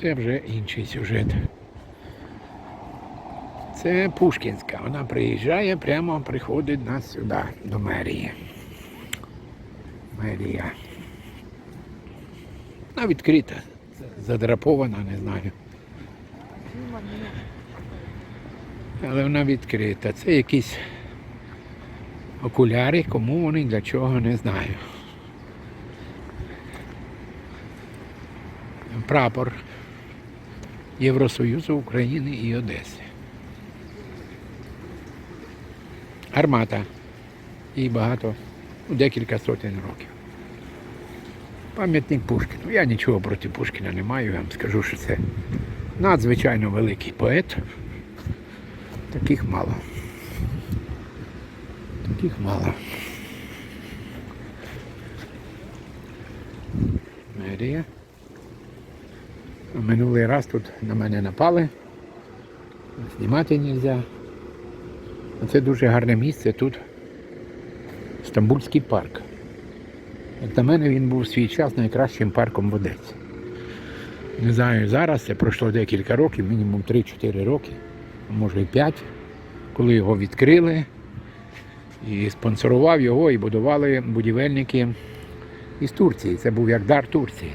Це вже інший сюжет. Це Пушкінська. Вона приїжджає, прямо приходить нас сюди, до мерії. Мерія. Вона відкрита, задрапована, не знаю. Але вона відкрита. Це якісь окуляри, кому вони для чого не знаю. Прапор Євросоюзу України і Одеси. Гармата. І багато, ну, декілька сотень років. Пам'ятник Пушкіну. Я нічого проти Пушкіна не маю, я вам скажу, що це надзвичайно великий поет. Таких мало. Таких мало. Мерія. Минулий раз тут на мене напали. Знімати не можна. Це дуже гарне місце тут. Стамбульський парк. Як на мене, він був свій час найкращим парком в Одесі. Не знаю, зараз це пройшло декілька років, мінімум 3-4 роки, може і 5, коли його відкрили і спонсорував його і будували будівельники із Турції. Це був як дар Турції.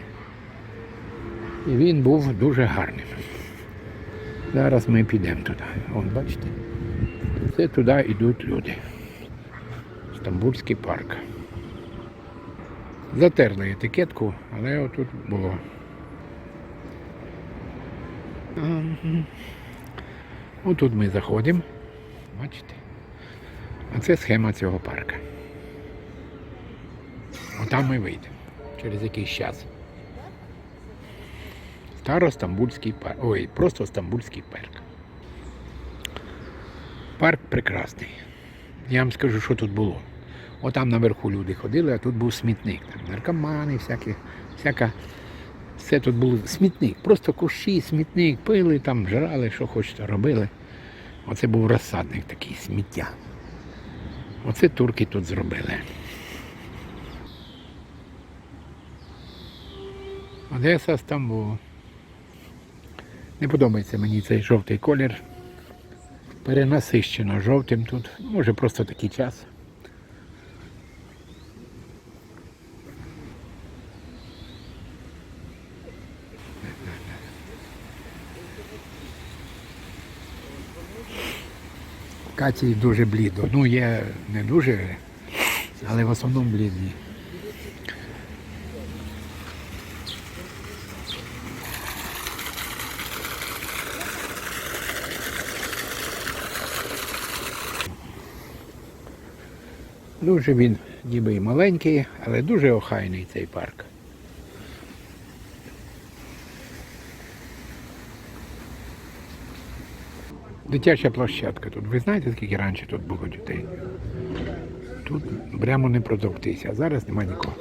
І він був дуже гарним. Зараз ми підемо туди. Вон, бачите? Це туди йдуть люди. Стамбульський парк. Затерли етикетку, але отут було. Отут ми заходимо. Бачите? А це схема цього парка. Отам ми вийдемо через якийсь час. Старостамбульський парк. Ой, просто Стамбульський парк. Парк прекрасний. Я вам скажу, що тут було. Отам наверху люди ходили, а тут був смітник. Там наркомани, всякі, всяка. Все тут був смітник. Просто кущі, смітник, пили, там жрали, що хочете, робили. Оце був розсадник такий, сміття. Оце турки тут зробили. Одеса, Стамбул. Не подобається мені цей жовтий колір. Перенасищено жовтим тут. Може просто такий час. Каті дуже блідо. Ну, є не дуже, але в основному блідні. Дуже він ніби і маленький, але дуже охайний цей парк. Дитяча площадка тут. Ви знаєте, скільки раніше тут було дітей? Тут прямо не продовтися, а зараз нема нікого.